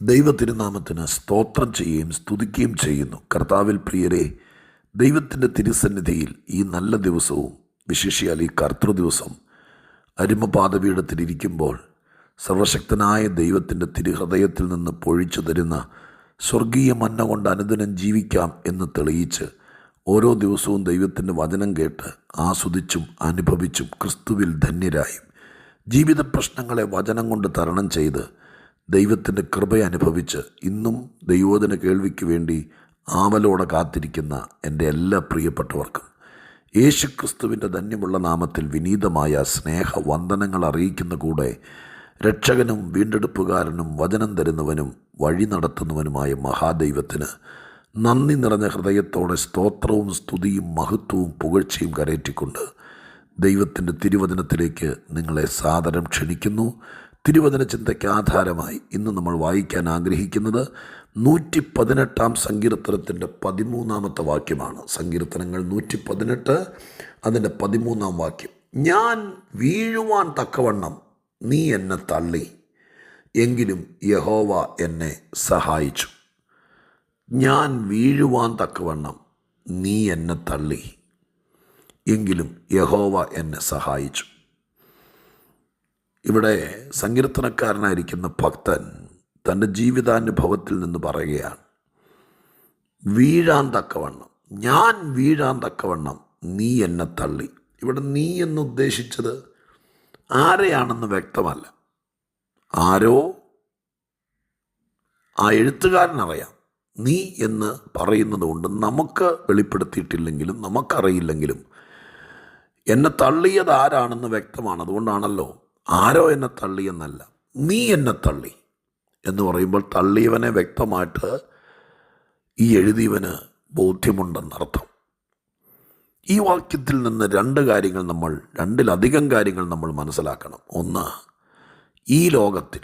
ദൈവതിരുനാമത്തിന് സ്തോത്രം ചെയ്യുകയും സ്തുതിക്കുകയും ചെയ്യുന്നു. കർത്താവിൽ പ്രിയരെ ദൈവത്തിന്റെ തിരുസന്നിധിയിൽ ഈ നല്ല ദിവസവും വിശേഷിയാൽ ഈ കർത്തൃ ദിവസം അരുമപാതപീഠത്തിലിരിക്കുമ്പോൾ സർവശക്തനായ ദൈവത്തിന്റെ തിരുഹൃദയത്തിൽ നിന്ന് പൊഴിച്ചു തരുന്ന സ്വർഗീയ മന്ന കൊണ്ട് അനുദിനം ജീവിക്കാം എന്ന് തെളിയിച്ച് ഓരോ ദിവസവും ദൈവത്തിന്റെ വചനം കേട്ട് ആസ്വദിച്ചും അനുഭവിച്ചും ക്രിസ്തുവിൽ ധന്യരായും. ജീവിത പ്രശ്നങ്ങളെ വചനം കൊണ്ട് തരണം ചെയ്ത് ദൈവത്തിന്റെ കൃപ അനുഭവിച്ച് ഇന്നും ദൈവോധന കേൾവിക്ക് വേണ്ടി ആവലോടെ കാത്തിരിക്കുന്ന എന്റെ എല്ലാ പ്രിയപ്പെട്ടവർക്കും യേശുക്രിസ്തുവിന്റെ ധന്യമുള്ള നാമത്തിൽ വിനീതമായ സ്നേഹ വന്ദനങ്ങൾ അറിയിക്കുന്ന കൂടെ രക്ഷകനും വീണ്ടെടുപ്പുകാരനും വചനം തരുന്നവനും വഴി നടത്തുന്നവനുമായ മഹാദൈവത്തിന് നന്ദി നിറഞ്ഞ ഹൃദയത്തോടെ സ്തോത്രവും സ്തുതിയും മഹത്വവും പുകഴ്ചയും കരയറ്റിക്കൊണ്ട് ദൈവത്തിന്റെ തിരുവചനത്തിലേക്ക് നിങ്ങളെ സാദരം ക്ഷണിക്കുന്നു. തിരുവചന ചിന്തയ്ക്ക് ആധാരമായി ഇന്ന് നമ്മൾ വായിക്കാൻ ആഗ്രഹിക്കുന്നത് നൂറ്റി പതിനെട്ടാം സങ്കീർത്തനത്തിന്റെ പതിമൂന്നാമത്തെ വാക്യമാണ്. സങ്കീർത്തനങ്ങൾ നൂറ്റി പതിനെട്ട് അതിന്റെ പതിമൂന്നാം വാക്യം. ഞാൻ വീഴുവാൻ തക്കവണ്ണം നീ എന്നെ തള്ളി എങ്കിലും യഹോവ എന്നെ സഹായിച്ചു. ഞാൻ വീഴുവാൻ തക്കവണ്ണം നീ എന്നെ തള്ളി എങ്കിലും യഹോവ എന്നെ സഹായിച്ചു. ഇവിടെ സങ്കീർത്തനക്കാരനായിരിക്കുന്ന ഭക്തൻ തന്റെ ജീവിതാനുഭവത്തിൽ നിന്ന് പറയുകയാണ് വീഴാൻ തക്കവണ്ണം ഞാൻ വീഴാൻ തക്കവണ്ണം നീ എന്നെ തള്ളി. ഇവിടെ നീ എന്ന് ഉദ്ദേശിച്ചത് ആരെയാണെന്ന് വ്യക്തമല്ല. ആരോ? ആ എഴുത്തുകാരനറിയാം. നീ എന്ന് പറയുന്നത് കൊണ്ട് നമുക്ക് വെളിപ്പെടുത്തിയിട്ടില്ലെങ്കിലും നമുക്കറിയില്ലെങ്കിലും എന്നെ തള്ളിയത് ആരാണെന്ന് വ്യക്തമാണ്. അതുകൊണ്ടാണല്ലോ ആരോ എന്നെ തള്ളിയെന്നല്ല നീ എന്നെ തള്ളി എന്ന് പറയുമ്പോൾ തള്ളിയവനെ വ്യക്തമായിട്ട് ഈ എഴുതിയവന് ബോധ്യമുണ്ടെന്നർത്ഥം ഈ വാക്യത്തിൽ നിന്ന് രണ്ട് കാര്യങ്ങൾ നമ്മൾ രണ്ടിലധികം കാര്യങ്ങൾ നമ്മൾ മനസ്സിലാക്കണം. ഒന്ന് ഈ ലോകത്തിൽ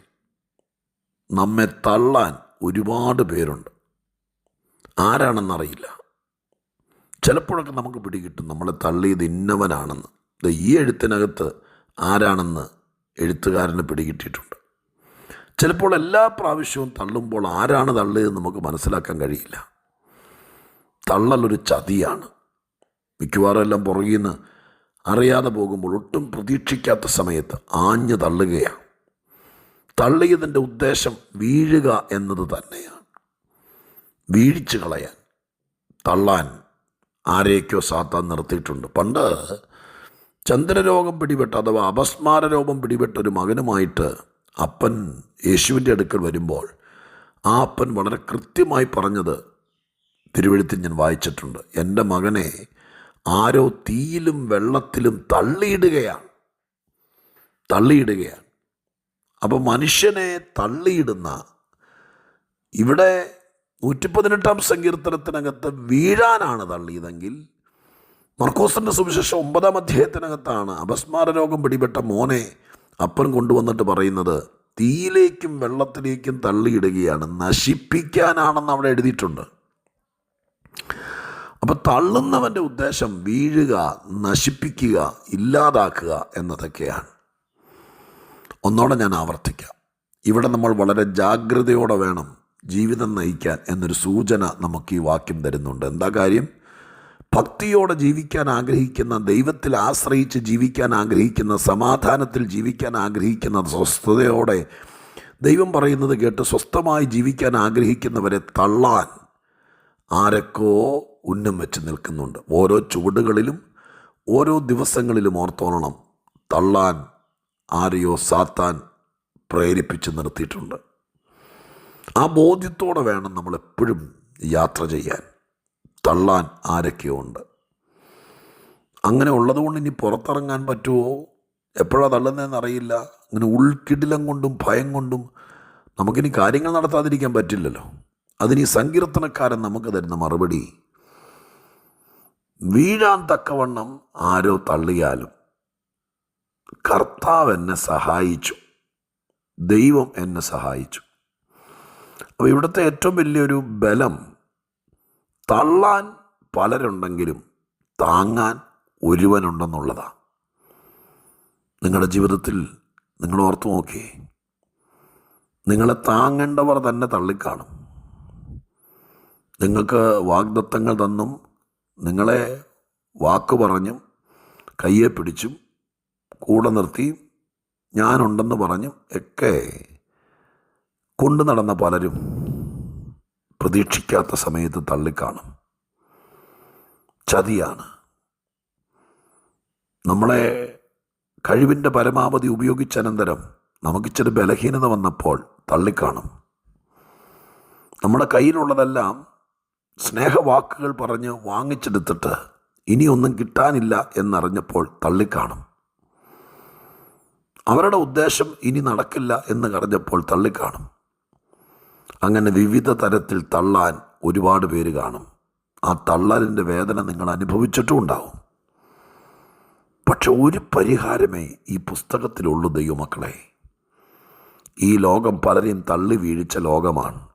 നമ്മെ തള്ളാൻ ഒരുപാട് പേരുണ്ട്. ആരാണെന്നറിയില്ല. ചിലപ്പോഴൊക്കെ നമുക്ക് പിടികിട്ടും നമ്മളെ തള്ളിയത് ഇന്നവനാണെന്ന്. ഈ എഴുത്തിനകത്ത് ആരാണെന്ന് എഴുത്തുകാരന് പിടികിട്ടിയിട്ടുണ്ട്. ചിലപ്പോൾ എല്ലാ പ്രാവശ്യവും തള്ളുമ്പോൾ ആരാണ് തള്ളിയതെന്ന് നമുക്ക് മനസ്സിലാക്കാൻ കഴിയില്ല. തള്ളലൊരു ചതിയാണ്. മിക്കവാറും എല്ലാം പുറകിൽ നിന്ന് അറിയാതെ പോകുമ്പോൾ ഒട്ടും പ്രതീക്ഷിക്കാത്ത സമയത്ത് ആഞ്ഞു തള്ളുകയാണ്. തള്ളിയതിന്റെ ഉദ്ദേശം വീഴുക എന്നത് തന്നെയാണ്. വീഴിച്ചു കളയാൻ തള്ളാൻ ആരെയൊക്കെയോ സാത്താൻ നിർത്തിയിട്ടുണ്ട്. പണ്ട് ചന്ദ്രരോഗം പിടിപെട്ട അഥവാ അപസ്മാര രോഗം പിടിപെട്ട ഒരു മകനുമായിട്ട് അപ്പൻ യേശുവിന്റെ അടുക്കൽ വരുമ്പോൾ ആ അപ്പൻ വളരെ കൃത്യമായി പറഞ്ഞത് തിരുവഴുത്തിൽ ഞാൻ വായിച്ചിട്ടുണ്ട്. എന്റെ മകനെ ആരോ തീയിലും വെള്ളത്തിലും തള്ളിയിടുകയാണ്. തള്ളിയിടുകയാണ്. അപ്പോൾ മനുഷ്യനെ തള്ളിയിടുന്ന ഇവിടെ നൂറ്റി പതിനെട്ടാം സങ്കീർത്തനത്തിനകത്ത് വീഴാനാണ് തള്ളിയതെങ്കിൽ മർക്കോസിന്റെ സുവിശേഷം ഒമ്പതാം അധ്യായത്തിനകത്താണ് അപസ്മാര രോഗം പിടിപെട്ട മോനെ അപ്പൻ കൊണ്ടുവന്നിട്ട് പറയുന്നത് തീയിലേക്കും വെള്ളത്തിലേക്കും തള്ളിയിടുകയാണ് നശിപ്പിക്കാനാണെന്ന് അവിടെ എഴുതിയിട്ടുണ്ട്. അപ്പം തള്ളുന്നവന്റെ ഉദ്ദേശം വീഴുക നശിപ്പിക്കുക ഇല്ലാതാക്കുക എന്നതൊക്കെയാണ്. ഒന്നോടെ ഞാൻ ആവർത്തിക്കാം. ഇവിടെ നമ്മൾ വളരെ ജാഗ്രതയോടെ വേണം ജീവിതം നയിക്കാൻ എന്നൊരു സൂചന നമുക്ക് ഈ വാക്യം തരുന്നുണ്ട്. എന്താ കാര്യം? ഭക്തിയോടെ ജീവിക്കാൻ ആഗ്രഹിക്കുന്ന ദൈവത്തിൽ ആശ്രയിച്ച് ജീവിക്കാൻ ആഗ്രഹിക്കുന്ന സമാധാനത്തിൽ ജീവിക്കാൻ ആഗ്രഹിക്കുന്ന സ്വസ്ഥതയോടെ ദൈവം പറയുന്നത് കേട്ട് സ്വസ്ഥമായി ജീവിക്കാൻ ആഗ്രഹിക്കുന്നവരെ തള്ളാൻ ആരൊക്കോ ഉന്നം വെച്ച് നിൽക്കുന്നുണ്ട്. ഓരോ ചുവടുകളിലും ഓരോ ദിവസങ്ങളിലും ഓർത്തോളണം തള്ളാൻ ആരെയോ സാത്താൻ പ്രേരിപ്പിച്ച് നിർത്തിയിട്ടുണ്ട്. ആ ബോധ്യത്തോടെ വേണം നമ്മൾ എപ്പോഴും യാത്ര ചെയ്യാൻ. തള്ളാൻ ആരൊക്കെയോ ഉണ്ട് അങ്ങനെ ഉള്ളതുകൊണ്ട് ഇനി പുറത്തിറങ്ങാൻ പറ്റുമോ? എപ്പോഴാണ് തള്ളുന്നതെന്ന് അറിയില്ല. അങ്ങനെ ഉൾക്കിടിലം കൊണ്ടും ഭയം കൊണ്ടും നമുക്കിനി കാര്യങ്ങൾ നടത്താതിരിക്കാൻ പറ്റില്ലല്ലോ. അതിന് സങ്കീർത്തനക്കാരൻ നമുക്ക് തരുന്ന മറുപടി വീഴാൻ തക്കവണ്ണം ആരോ തള്ളിയാലും കർത്താവ് എന്നെ സഹായിച്ചു. ദൈവം എന്നെ സഹായിച്ചു. അപ്പോൾ ഇവിടുത്തെ ഏറ്റവും വലിയൊരു ബലം തള്ളാൻ പലരുണ്ടെങ്കിലും താങ്ങാൻ ഒരുവനുണ്ടെന്നുള്ളതാണ് നിങ്ങളുടെ ജീവിതത്തിൽ നിങ്ങൾ ഓർത്തു നോക്കിയേ നിങ്ങളെ താങ്ങേണ്ടവർ തന്നെ തള്ളിക്കാണും. നിങ്ങൾക്ക് വാഗ്ദത്തങ്ങൾ തന്നും നിങ്ങളെ വാക്ക് പറഞ്ഞും കയ്യെ പിടിച്ചും കൂടെ നിർത്തിയും ഞാനുണ്ടെന്ന് പറഞ്ഞും ഒക്കെ കൊണ്ടു നടന്ന പലരും പ്രതീക്ഷിക്കാത്ത സമയത്ത് തള്ളിക്കാണും. ചതിയാണ്. നമ്മളെ കഴിവിന്റെ പരമാവധി ഉപയോഗിച്ചനന്തരം നമുക്കിച്ചിരി ബലഹീനത വന്നപ്പോൾ തള്ളിക്കാണും. നമ്മുടെ കയ്യിലുള്ളതെല്ലാം സ്നേഹവാക്കുകൾ പറഞ്ഞ് വാങ്ങിച്ചെടുത്തിട്ട് ഇനിയൊന്നും കിട്ടാനില്ല എന്നറിഞ്ഞപ്പോൾ തള്ളിക്കാണും. അവരുടെ ഉദ്ദേശം ഇനി നടക്കില്ല എന്ന് കറിഞ്ഞപ്പോൾ തള്ളിക്കാണും. അങ്ങനെ വിവിധ തരത്തിൽ തള്ളാൻ ഒരുപാട് പേര് കാണും. ആ തള്ളലിന്റെ വേദന നിങ്ങൾ അനുഭവിച്ചിട്ടും ഉണ്ടാവും. പക്ഷെ ഒരു പരിഹാരമേ ഈ പുസ്തകത്തിലുള്ളൂ ദൈവമക്കളെ. ഈ ലോകം പലരെയും തള്ളി വീഴിച്ച ലോകമാണ്.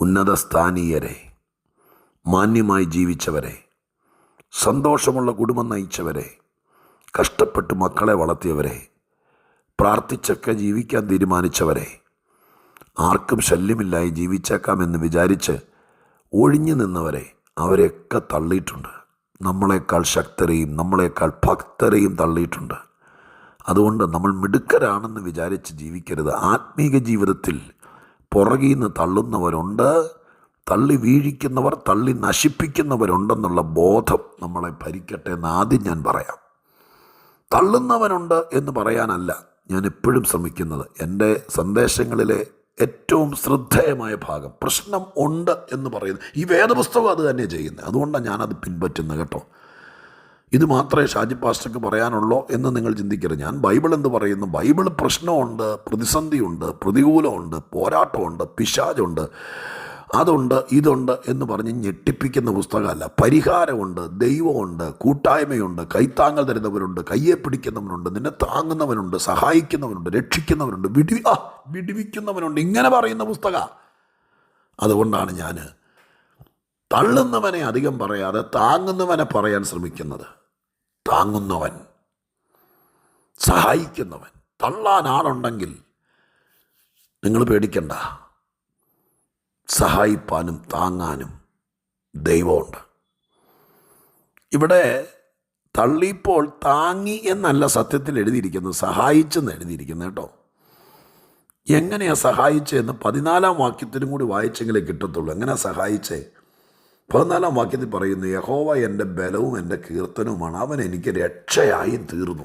ഉന്നത സ്ഥാനീയരെ മാന്യമായി ജീവിച്ചവരെ സന്തോഷമുള്ള കുടുംബം നയിച്ചവരെ കഷ്ടപ്പെട്ട് മക്കളെ വളർത്തിയവരെ പ്രാർത്ഥിച്ചൊക്കെ ജീവിക്കാൻ തീരുമാനിച്ചവരെ ആർക്കും ശല്യമില്ലായി ജീവിച്ചേക്കാമെന്ന് വിചാരിച്ച് ഒഴിഞ്ഞു നിന്നവരെ അവരെയൊക്കെ തള്ളിയിട്ടുണ്ട്. നമ്മളെക്കാൾ ശക്തരെയും നമ്മളെക്കാൾ ഭക്തരെയും തള്ളിയിട്ടുണ്ട്. അതുകൊണ്ട് നമ്മൾ മിടുക്കരാണെന്ന് വിചാരിച്ച് ജീവിക്കരുത്. ആത്മീക ജീവിതത്തിൽ പുറകിൽ നിന്ന് തള്ളുന്നവരുണ്ട് തള്ളി വീഴിക്കുന്നവർ തള്ളി നശിപ്പിക്കുന്നവരുണ്ടെന്നുള്ള ബോധം നമ്മളെ ഭരിക്കട്ടെ എന്ന് ആദ്യം ഞാൻ പറയാം. തള്ളുന്നവനുണ്ട് എന്ന് പറയാനല്ല ഞാൻ എപ്പോഴും ശ്രമിക്കുന്നത്. എന്റെ സന്ദേശങ്ങളിലെ ഏറ്റവും ശ്രദ്ധേയമായ ഭാഗം പ്രശ്നം ഉണ്ട് എന്ന് പറയുന്നത്. ഈ വേദപുസ്തകം അത് തന്നെ ചെയ്യുന്നത്. അതുകൊണ്ടാണ് ഞാനത് പിൻപറ്റുന്നത് കേട്ടോ. ഇത് മാത്രമേ ഷാജി പാസ്റ്റർക്ക് പറയാനുള്ളൂ എന്ന് നിങ്ങൾ ചിന്തിക്കരുത്. ഞാൻ ബൈബിൾ എന്ന് പറയുന്നു. ബൈബിൾ പ്രശ്നമുണ്ട് പ്രതിസന്ധിയുണ്ട് പ്രതികൂലമുണ്ട് പോരാട്ടമുണ്ട് പിശാചുണ്ട്. അതുണ്ട് ഇതുണ്ട് എന്ന് പറഞ്ഞ് ഞെട്ടിപ്പിക്കുന്ന പുസ്തകമല്ല. പരിഹാരമുണ്ട് ദൈവമുണ്ട് കൂട്ടായ്മയുണ്ട് കൈത്താങ്ങൽ തരുന്നവരുണ്ട് കയ്യെ പിടിക്കുന്നവനുണ്ട് നിന്നെ താങ്ങുന്നവനുണ്ട് സഹായിക്കുന്നവനുണ്ട് രക്ഷിക്കുന്നവനുണ്ട് വിടി ആ വിടിവിക്കുന്നവനുണ്ട്. ഇങ്ങനെ പറയുന്ന പുസ്തക. അതുകൊണ്ടാണ് ഞാൻ തള്ളുന്നവനെ അധികം പറയാതെ താങ്ങുന്നവനെ പറയാൻ ശ്രമിക്കുന്നത്. താങ്ങുന്നവൻ സഹായിക്കുന്നവൻ തള്ളാൻ ആളുണ്ടെങ്കിൽ നിങ്ങൾ പേടിക്കണ്ട. സഹായിപ്പാനും താങ്ങാനും ദൈവമുണ്ട്. ഇവിടെ തള്ളിപ്പോൾ താങ്ങി എന്നല്ല സത്യത്തിൽ എഴുതിയിരിക്കുന്നത് സഹായിച്ചെന്ന് എഴുതിയിരിക്കുന്നത് കേട്ടോ. എങ്ങനെയാണ് സഹായിച്ചതെന്ന് പതിനാലാം വാക്യത്തിനും കൂടി വായിച്ചെങ്കിലേ കിട്ടത്തുള്ളൂ. എങ്ങനെയാ സഹായിച്ചേ? പതിനാലാം വാക്യത്തിൽ പറയുന്നു യഹോവ എന്റെ ബലവും എന്റെ കീർത്തനവുമാണ്. അവൻ എനിക്ക് രക്ഷയായി തീർന്നു.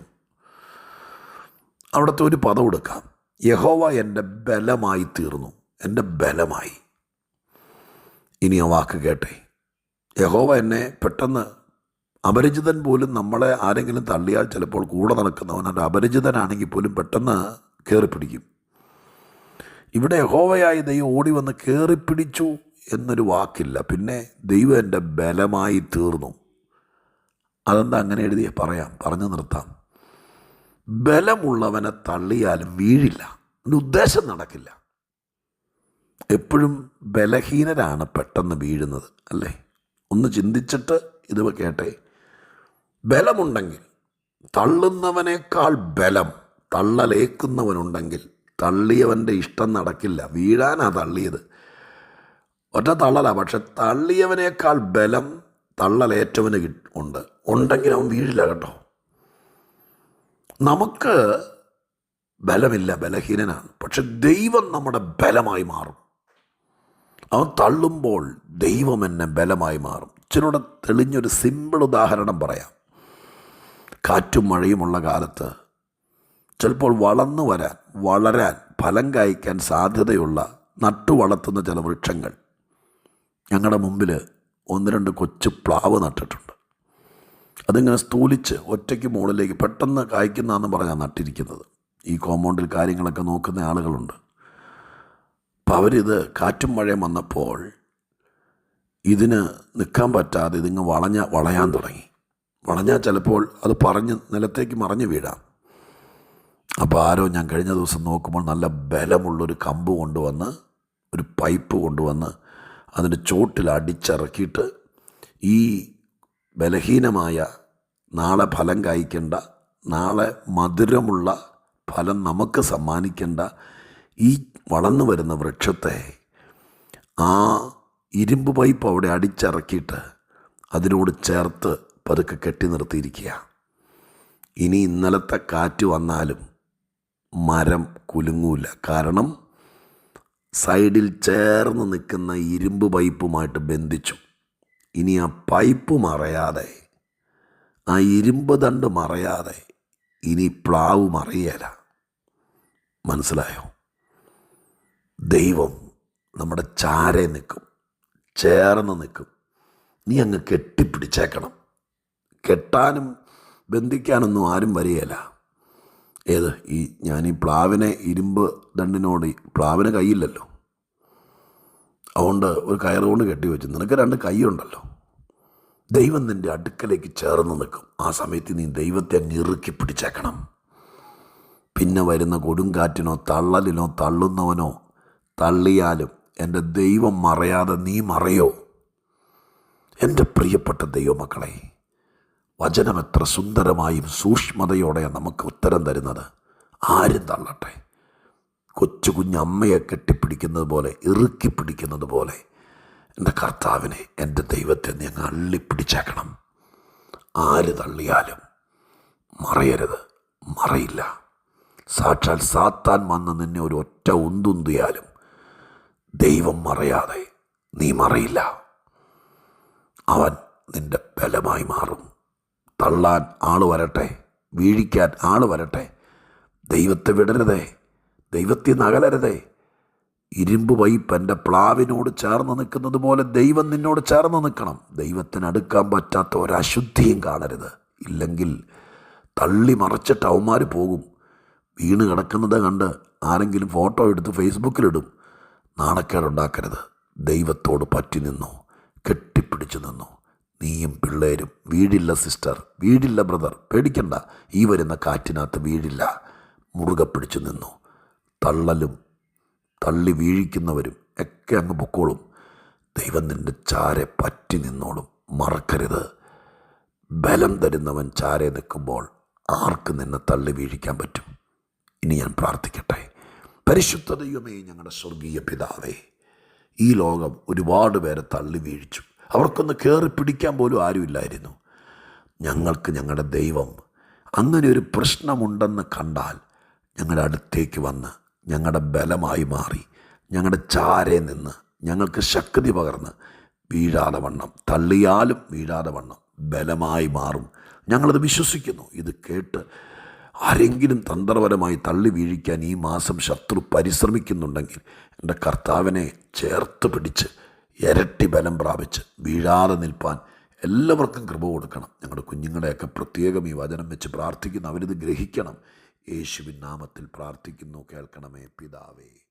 അവിടുത്തെ ഒരു പദം എടുക്കാം. യഹോവ എന്റെ ബലമായി തീർന്നു. എന്റെ ബലമായി. ഇനി ആ വാക്ക് കേട്ടെ. യഹോവ എന്നെ പെട്ടെന്ന് അപരിചിതൻ പോലും നമ്മളെ ആരെങ്കിലും തള്ളിയാൽ ചിലപ്പോൾ കൂടെ നടക്കുന്നവൻ അവന്റെ അപരിചിതനാണെങ്കിൽ പോലും പെട്ടെന്ന് കയറി പിടിക്കും ഇവിടെ യഹോവയായി ദൈവം ഓടി വന്ന് കയറി പിടിച്ചു എന്നൊരു വാക്കില്ല. പിന്നെ ദൈവം എന്റെ ബലമായി തീർന്നു. അതെന്താ അങ്ങനെ എഴുതിയ? പറയാം. പറഞ്ഞു നിർത്താം. ബലമുള്ളവനെ തള്ളിയാലും വീഴില്ല. അതിന്റെ ഉദ്ദേശം നടക്കില്ല. എപ്പോഴും ബലഹീനരാണ് പെട്ടെന്ന് വീഴുന്നത് അല്ലേ? ഒന്ന് ചിന്തിച്ചിട്ട് ഇത് കേട്ടെ. ബലമുണ്ടെങ്കിൽ തള്ളുന്നവനേക്കാൾ ബലം തള്ളലേക്കുന്നവനുണ്ടെങ്കിൽ തള്ളിയവന്റെ ഇഷ്ടം നടക്കില്ല. വീഴാനാ തള്ളിയത്. ഒറ്റ തള്ളല പക്ഷെ തള്ളിയവനേക്കാൾ ബലം തള്ളലേറ്റവന് ഉണ്ട്. ഉണ്ടെങ്കിൽ അവൻ വീഴില്ല കേട്ടോ. നമുക്ക് ബലമില്ല ബലഹീനനാണ്. പക്ഷെ ദൈവം നമ്മുടെ ബലമായി മാറും. അവൻ തള്ളുമ്പോൾ ദൈവം എന്നെ ബലമായി മാറും. ഇച്ചിരൂടെ തെളിഞ്ഞൊരു സിമ്പിൾ ഉദാഹരണം പറയാം. കാറ്റും മഴയുമുള്ള കാലത്ത് ചിലപ്പോൾ വളർന്നു വരാൻ വളരാൻ ഫലം കായ്ക്കാൻ സാധ്യതയുള്ള നട്ടു വളർത്തുന്ന ചില വൃക്ഷങ്ങൾ ഞങ്ങളുടെ മുമ്പിൽ ഒന്ന് രണ്ട് കൊച്ചു പ്ലാവ് നട്ടിട്ടുണ്ട്. അതിങ്ങനെ സ്തൂലിച്ച് ഒറ്റയ്ക്ക് മുകളിലേക്ക് പെട്ടെന്ന് കായ്ക്കുന്നതെന്ന് പറഞ്ഞാൽ നട്ടിരിക്കുന്നത്. ഈ കോമ്പൗണ്ടിൽ കാര്യങ്ങളൊക്കെ നോക്കുന്ന ആളുകളുണ്ട്. അപ്പം അവരിത് കാറ്റും മഴയും വന്നപ്പോൾ ഇതിന് നിൽക്കാൻ പറ്റാതെ ഇതിങ്ങ് വളഞ്ഞ വളയാൻ തുടങ്ങി. വളഞ്ഞാൽ ചിലപ്പോൾ അത് പറഞ്ഞ് നിലത്തേക്ക് മറിഞ്ഞു വീഴാം. അപ്പോൾ ആരോ ഞാൻ കഴിഞ്ഞ ദിവസം നോക്കുമ്പോൾ നല്ല ബലമുള്ളൊരു കമ്പ് കൊണ്ടുവന്ന് ഒരു പൈപ്പ് കൊണ്ടുവന്ന് അതിന്റെ ചോട്ടിൽ അടിച്ചിറക്കിയിട്ട് ഈ ബലഹീനമായ നാളെ ഫലം കായ്ക്കേണ്ട നാളെ മധുരമുള്ള ഫലം നമുക്ക് സമ്മാനിക്കേണ്ട ഈ വളർന്നു വരുന്ന വൃക്ഷത്തെ ആ ഇരുമ്പ് പൈപ്പ് അവിടെ അടിച്ചിറക്കിയിട്ട് അതിനോട് ചേർത്ത് പതുക്കെ കെട്ടി നിർത്തിയിരിക്കുക. ഇനി ഇന്നലത്തെ കാറ്റ് വന്നാലും മരം കുലുങ്ങൂല. കാരണം സൈഡിൽ ചേർന്ന് നിൽക്കുന്ന ഇരുമ്പ് പൈപ്പുമായിട്ട് ബന്ധിച്ചു. ഇനി ആ പൈപ്പ് മറയാതെ ആ ഇരുമ്പ് ദണ്ട് മറയാതെ ഇനി പ്ലാവ് മറിയല. മനസ്സിലായോ? ദൈവം നമ്മുടെ ചാരെ നിൽക്കും ചേർന്ന് നിൽക്കും. നീ അങ്ങ് കെട്ടിപ്പിടിച്ചേക്കണം. കെട്ടാനും ബന്ധിക്കാനൊന്നും ആരും വരികയില്ല. ഏത്? ഈ ഞാൻ ഈ പ്ലാവിനെ ഇരുമ്പ് ദണ്ടിനോട് പ്ലാവിന് കൈയില്ലല്ലോ. അതുകൊണ്ട് ഒരു കയറുകൊണ്ട് കെട്ടി വെച്ചു. നിനക്ക് രണ്ട് കൈയുണ്ടല്ലോ. ദൈവം നിന്റെ അടുക്കലേക്ക് ചേർന്ന് നിൽക്കും. ആ സമയത്ത് നീ ദൈവത്തെ അങ്ങ് ഇറുക്കി പിടിച്ചേക്കണം. പിന്നെ വരുന്ന കൊടുങ്കാറ്റിനോ തള്ളലിനോ തള്ളുന്നവനോ തള്ളിയാലും എന്റെ ദൈവം മറയാതെ നീ മറയോ? എന്റെ പ്രിയപ്പെട്ട ദൈവമക്കളെ വചനം എത്ര സുന്ദരമായും സൂക്ഷ്മതയോടെ നമുക്ക് ഉത്തരം തരുന്നത്. ആരും തള്ളട്ടെ. കൊച്ചു കുഞ്ഞമ്മയെ കെട്ടിപ്പിടിക്കുന്നത് പോലെ ഇറുക്കി പിടിക്കുന്നത് പോലെ എന്റെ കർത്താവിനെ എന്റെ ദൈവത്തെ അങ്ങ് അള്ളിപ്പിടിച്ചേക്കണം. ആര് തള്ളിയാലും മറയരുത്. മറയില്ല. സാക്ഷാൽ സാത്താൻ വന്ന് നിന്നെ ഒരു ഒറ്റ ഉന്തുന്തിയാലും ദൈവം മറയാതെ നീ മറയില്ല. അവൻ നിന്റെ ബലമായി മാറും. തള്ളാൻ ആൾ വരട്ടെ വീഴിക്കാൻ ആൾ വരട്ടെ. ദൈവത്തെ വിടരുതേ ദൈവത്തെ നകലരുതേ. ഇരുമ്പ് പൈപ്പ് എന്റെ പ്ലാവിനോട് ചേർന്ന് നിൽക്കുന്നത് പോലെ ദൈവം നിന്നോട് ചേർന്ന് നിൽക്കണം. ദൈവത്തിന് അടുക്കാൻ പറ്റാത്ത ഒരശുദ്ധിയും കാണരുത്. ഇല്ലെങ്കിൽ തള്ളി മറച്ചിട്ട് അവന്മാർ പോകും. വീണ് കിടക്കുന്നത് കണ്ട് ആരെങ്കിലും ഫോട്ടോ എടുത്ത് ഫേസ്ബുക്കിലിടും നാണക്കേടുണ്ടാക്കരുത്. ദൈവത്തോട് പറ്റി നിന്നു കെട്ടിപ്പിടിച്ചു നിന്നു. നീയും പിള്ളേരും വീടില്ല സിസ്റ്റർ വീടില്ല ബ്രദർ പേടിക്കണ്ട. ഈ വരുന്ന കാറ്റിനകത്ത് വീടില്ല. മുറുകെ പിടിച്ചു നിന്നു. തള്ളലും തള്ളി വീഴിക്കുന്നവരും ഒക്കെ അങ്ങ് പൊക്കോളും. ദൈവം നിന്റെ ചാരെ പറ്റി നിന്നോളും. മറക്കരുത്. ബലം തരുന്നവൻ ചാരെ നിൽക്കുമ്പോൾ ആർക്ക് നിന്നെ തള്ളി വീഴിക്കാൻ പറ്റും? ഇനി ഞാൻ പ്രാർത്ഥിക്കട്ടെ. പരിശുദ്ധ ദൈവമേ ഞങ്ങളുടെ സ്വർഗീയ പിതാവേ. ഈ ലോകം ഒരുപാട് പേരെ തള്ളി വീഴിച്ചു. അവർക്കൊന്ന് കയറി പിടിക്കാൻ പോലും ആരുമില്ലായിരുന്നു. ഞങ്ങൾക്ക് ഞങ്ങളുടെ ദൈവം അങ്ങനെ ഒരു പ്രശ്നമുണ്ടെന്ന് കണ്ടാൽ ഞങ്ങളുടെ അടുത്തേക്ക് വന്ന് ഞങ്ങളുടെ ബലമായി മാറി ഞങ്ങളുടെ ചാരെ നിന്ന് ഞങ്ങൾക്ക് ശക്തി പകർന്ന് വീഴാതെ വണ്ണം തള്ളിയാലും വീഴാതെ വണ്ണം ബലമായി മാറും. ഞങ്ങളത് വിശ്വസിക്കുന്നു. ഇത് കേട്ട് ആരെങ്കിലും തന്ത്രപരമായി തള്ളി വീഴിക്കാൻ ഈ മാസം ശത്രു പരിശ്രമിക്കുന്നുണ്ടെങ്കിൽ എന്റെ കർത്താവിനെ ചേർത്ത് പിടിച്ച് ഇരട്ടി ബലം പ്രാപിച്ച് വീഴാതെ നിൽപ്പാൻ എല്ലാവർക്കും കൃപ കൊടുക്കണം. ഞങ്ങളുടെ കുഞ്ഞുങ്ങളെയൊക്കെ പ്രത്യേകം ഈ വചനം വെച്ച് പ്രാർത്ഥിക്കുന്നു. അവരിത് ഗ്രഹിക്കണം. യേശുവിൻ നാമത്തിൽ പ്രാർത്ഥിക്കുന്നു. കേൾക്കണമേ പിതാവേ.